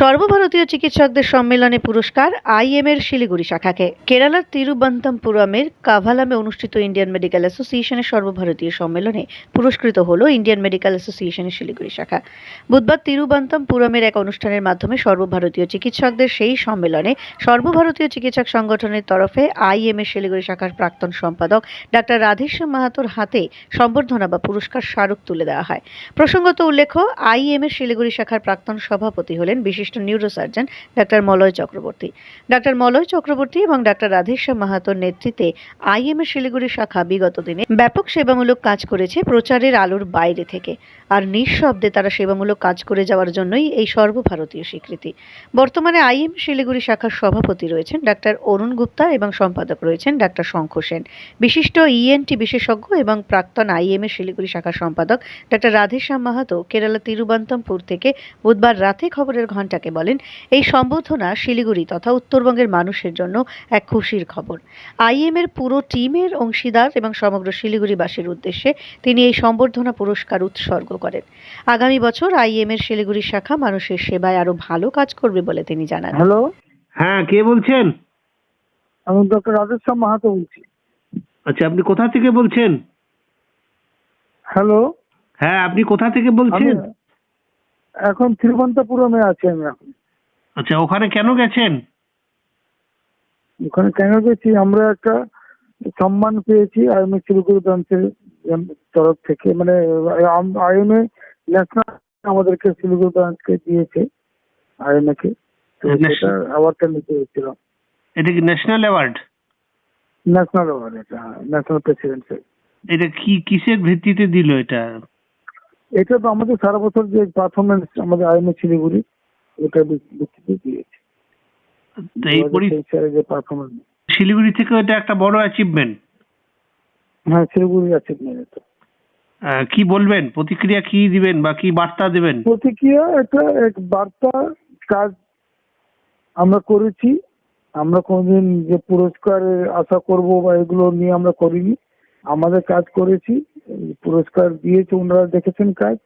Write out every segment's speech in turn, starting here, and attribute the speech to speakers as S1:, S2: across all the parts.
S1: সর্বভারতীয় চিকিৎসকদের সম্মেলনে পুরস্কার আইএম এর শিলিগুড়ি শাখাকে। কেরালার তিরুবন্তমপুরমের কাভালামে অনুষ্ঠিত ইন্ডিয়ান মেডিকেল অ্যাসোসিয়েশনের সর্বভারতীয় সম্মেলনে পুরস্কৃত হল ইন্ডিয়ান মেডিকেল অ্যাসোসিয়েশনের শিলিগুড়ি শাখা। বুধবার তিরুবন্তপুরমের এক অনুষ্ঠানের মাধ্যমে সর্বভারতীয় চিকিৎসকদের সেই সম্মেলনে সর্বভারতীয় চিকিৎসক সংগঠনের তরফে আইএম এর শিলিগুড়ি শাখার প্রাক্তন সম্পাদক ডাক্তার রাধেশ্যাম মাহাতোর হাতে সম্বর্ধনা বা পুরস্কার স্মারক তুলে দেওয়া হয়। প্রসঙ্গত উল্লেখ্য আইএম এর শিলিগুড়ি শাখার প্রাক্তন সভাপতি হলেন বিশিষ্ট neurosurgeon doctor Malay Chakraborty. Doctor Malay Chakraborty এবং ডাক্তার রাধেশ্যাম মাহাতোর নেতৃত্বে আইএম এর শিলিগুড়ি শাখা বিগত দিনে ব্যাপক সেবামূলক কাজ করেছে প্রচারের আলোর বাইরে থেকে। আর নিঃশব্দে তারা সেবামূলক কাজ করে যাওয়ার জন্যই এই সর্বভারতীয় স্বীকৃতি। বর্তমানে আইএম শিলিগুড়ি শাখার সভাপতি রয়েছেন ডাক্তার অরুণ গুপ্তা এবং সম্পাদক রয়েছেন ডাক্তার শঙ্খ সেন। বিশিষ্ট ইএনটি বিশেষজ্ঞ এবং প্রাক্তন আইএম এর শিলিগুড়ি শাখার সম্পাদক ডাক্তার রাধেশ্যাম মাহাতো কেরালা তিরুবন্তমপুর থেকে বুধবার রাতে খবরের ঘণ্টাকে বলেন এই সম্বোধনা শিলিগুড়ি তথা উত্তরবঙ্গের মানুষের জন্য এক খুশির খবর। আইএম এর পুরো টিমের অংশীদার এবং সমগ্র শিলিগুড়িবাসীর উদ্দেশ্যে তিনি এই সম্বর্ধনা পুরস্কার উৎসর্গ করেন। আগামী বছর আইএম এর শিলিগুড়ি শাখা মানুষের সেবায় আরও ভালো কাজ করবে বলে তিনি জানান।
S2: হ্যালো?
S3: হ্যাঁ কে বলছেন?
S2: আমি ডক্টর রাজেশ্যাম মাহাতো বলছি।
S3: আচ্ছা আপনি কোথা থেকে বলছেন?
S2: হ্যালো?
S3: হ্যাঁ আপনি কোথা থেকে বলছেন?
S2: এখন তিরুবন্তপুরমে আছি আমি এখন।
S3: আচ্ছা ওখানে কেন গেছেন?
S2: ওখানে কেন গেছি? আমরা একটা সম্মান পেয়েছি আইএমএ শিলিগুড়ি ব্রাঞ্চের তরফ থেকে। মানে আইএমএ ন্যাশনাল আমাদেরকে শিলিগুড়ি ব্রাঞ্চকে দিয়েছে আইএমএ কে অ্যাওয়ার্ডটা নিতে এসেছিলাম
S3: এটা কি ন্যাশনাল অ্যাওয়ার্ড
S2: ন্যাশনাল অ্যাওয়ার্ড এটা ন্যাশনাল প্রেসিডেন্সের
S3: এটা কি কিসের ভিত্তিতে দিল এটা?
S2: এটা তো আমাদের সারা বছর যে পারফরমেন্স আমাদের আইএমএ শিলিগুড়ি ওটা ভিত্তিতে দিয়েছে।
S3: তো এই পরি-
S2: 2023 সালে যে পারফরমেন্স
S3: শিলিগুড়ি থেকে এটা একটা বড় অ্যাচিভমেন্ট
S2: হ্যাঁ শিলিগুড়ি আছে এটা।
S3: কি বলবেন? প্রতিক্রিয়া কি দিবেন বা কি বার্তা দেবেন?
S2: প্রতিক্রিয়া এটা এক বার্তা কাজ আমরা করেছি। আমরা কোনোদিন যে পুরস্কারের আশা করব বা এগুলো নিয়ে আমরা করিনি। আমাদের কাজ করেছি। পুরস্কার দিয়েছে ওনারা দেখেছেন কাজ।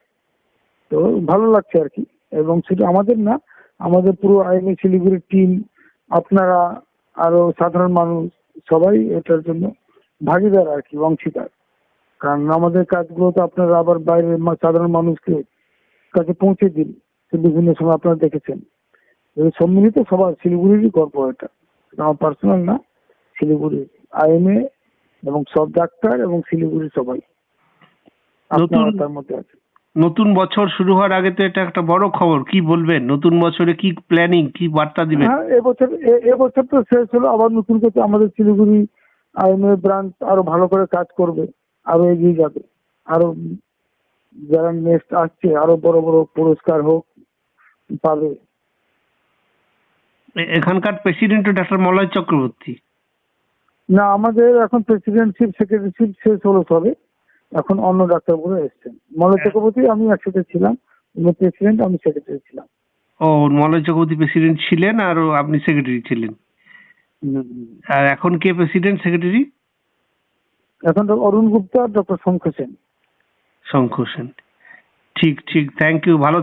S2: তো ভালো লাগছে আর কি। এবং সেটা আমাদের না, আমাদের পুরো আইনি শিলিগুড়ির টিম আপনারা আরও সাধারণ মানুষ, সবাই এটার জন্য ভাগিদার আর কি, অংশীদার। কারণ আমাদের কাজগুলো তো আপনারা আবার বাইরের সাধারণ মানুষকে কাছে পৌঁছে দিন বিভিন্ন সময় আপনারা দেখেছেন। সম্মিলিত সবার শিলিগুড়িরই গর্ব এটা। আমার পার্সোনাল না, শিলিগুড়ির আইএমএ এবং সব ডাক্তার এবং শিলিগুড়ির সবাই।
S3: নতুন-
S2: তার মধ্যে আছে
S3: নতুন বছর শুরু হওয়ার আগে তো এটা একটা বড় খবর কি বলবেন? নতুন বছরে কি প্ল্যানিং কি বার্তা দিবেন?
S2: হ্যাঁ এবছর এবছর তো শেষ হলো আবার নতুন করে আমাদের শিলিগুড়ি আইএমএ ব্রাঞ্চ আরও ভালো করে কাজ করবে আরও এগিয়ে যাবে। আরও যারা নেক্সট আসছে আরও বড় বড় পুরস্কার হোক পাবে।
S3: এখানকার প্রেসিডেন্ট ডাক্তার মলয় চক্রবর্তী?
S2: না আমাদের এখন প্রেসিডেন্টশিপ সেক্রেটারিশিপ শেষ হলো সবে। এখন অন্য ডাক্তারবাবুরা এসছেন। মলয় চক্রবর্তী আমি একসাথে ছিলাম উনি প্রেসিডেন্ট আমি সেক্রেটারি ছিলাম।
S3: ও মলয় চক্রবর্তী প্রেসিডেন্ট ছিলেন আর আপনি সেক্রেটারি ছিলেন? আর এখন কে প্রেসিডেন্ট সেক্রেটারি?
S2: এখন তো অরুণ গুপ্তা আর ডক্টর শঙ্খ সেন।
S3: শঙ্খ সেন। ঠিক ঠিক থ্যাংক ইউ ভালো